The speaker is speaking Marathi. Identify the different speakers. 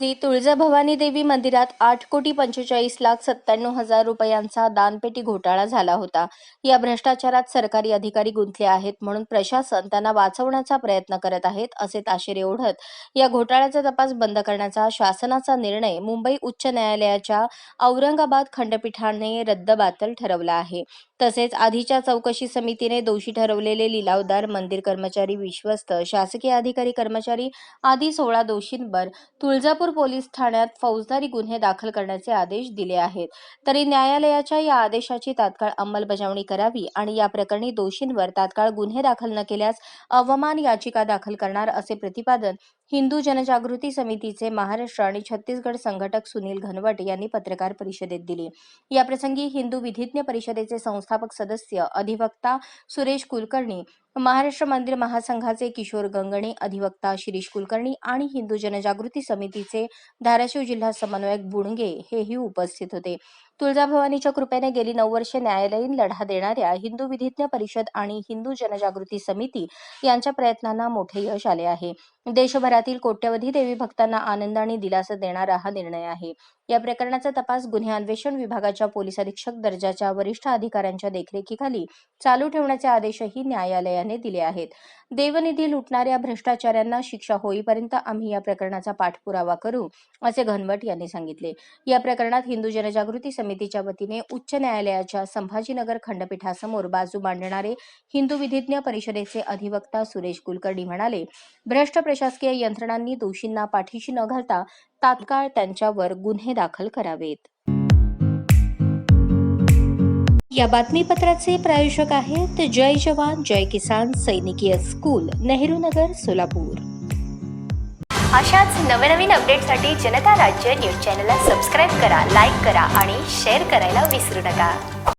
Speaker 1: श्री तुळजाभवानी देवी मंदिरात आठ कोटी पंचेचाळीस लाख सत्त्याण्णव हजार रुपयांचा दानपेटी घोटाळा झाला होता. या भ्रष्टाचारात सरकारी अधिकारी गुंतले आहेत म्हणून प्रशासन त्यांना वाचवण्याचा प्रयत्न करत आहेत असे ताशेरे ओढत या घोटाळ्याचा तपास बंद करण्याचा शासनाचा निर्णय मुंबई उच्च न्यायालयाच्या औरंगाबाद खंडपीठाने रद्दबातल ठरवला आहे. तसेच आधीच्या चौकशी समितीने दोषी ठरवलेले लिलावदार मंदिर कर्मचारी विश्वस्त शासकीय अधिकारी कर्मचारी आदी सोळा दोषींवर तुळजापूर पोलीस ठाण्यात फौजदारी गुन्हे दाखल करण्याचे आदेश दिले आहेत. तरी न्यायालयाच्या या आदेशाची तात्काळ अंमलबजावणी करावी आणि या प्रकरणी दोषींवर तात्काळ गुन्हे दाखल न केल्यास अवमान याचिका दाखल करणार असे प्रतिपादन हिंदू जनजागृती समितीचे महाराष्ट्र आणि छत्तीसगड संघटक सुनील घनवट यांनी पत्रकार परिषदेत दिली. याप्रसंगी हिंदू विधिज्ञ परिषदेचे संस्थापक सदस्य अधिवक्ता सुरेश कुलकर्णी महाराष्ट्र मंदिर महासंघाचे किशोर गंगणे अधिवक्ता शिरीष कुलकर्णी आणि हिंदू जनजागृती समितीचे धाराशिव जिल्हा समन्वयक बुणगे हेही उपस्थित होते. तुळजाभवानीच्या कृपेने गेली नऊ वर्षे न्यायालयीन लढा देणाऱ्या हिंदू विधिज्ञ परिषद आणि हिंदू जनजागृती समिती यांच्या प्रयत्नांना मोठे यश आले आहे. देशभरातील कोट्यवधी देवी भक्तांना आनंद आणि दिलासा देणारा हा निर्णय आहे. या प्रकरणाचा तपास गुन्हे अन्वेषण विभागाच्या पोलीस अधीक्षक दर्जाच्या वरिष्ठ अधिकाऱ्यांच्या देखरेखीखाली चालू ठेवण्याचे आदेशही न्यायालयाने दिले आहेत. देवनिधी लुटणाऱ्या भ्रष्टाचाऱ्यांना शिक्षा होईपर्यंत आम्ही या प्रकरणाचा पाठपुरावा करू असे घनवट यांनी सांगितले. या प्रकरणात हिंदू जनजागृती समितीच्या वतीने उच्च न्यायालयाच्या संभाजीनगर खंडपीठासमोर बाजू मांडणारे हिंदू विधिज्ञ परिषदेचे अधिवक्ता सुरेश कुलकर्णी म्हणाले भ्रष्ट प्रशासकीय यंत्रणांनी दोषींना पाठीशी न घालता तात्काळ त्यांच्यावर गुन्हे दाखल करावेत. या बातमीपत्राचे प्रायोजक आहेत जय जवान जय किसान सैनिकीय स्कूल नेहरू नगर सोलापूर.
Speaker 2: अशाच नवनवीन अपडेटसाठी जनता राज्य न्यूज चॅनलला सबस्क्राईब करा लाईक करा आणि शेअर करायला विसरू नका.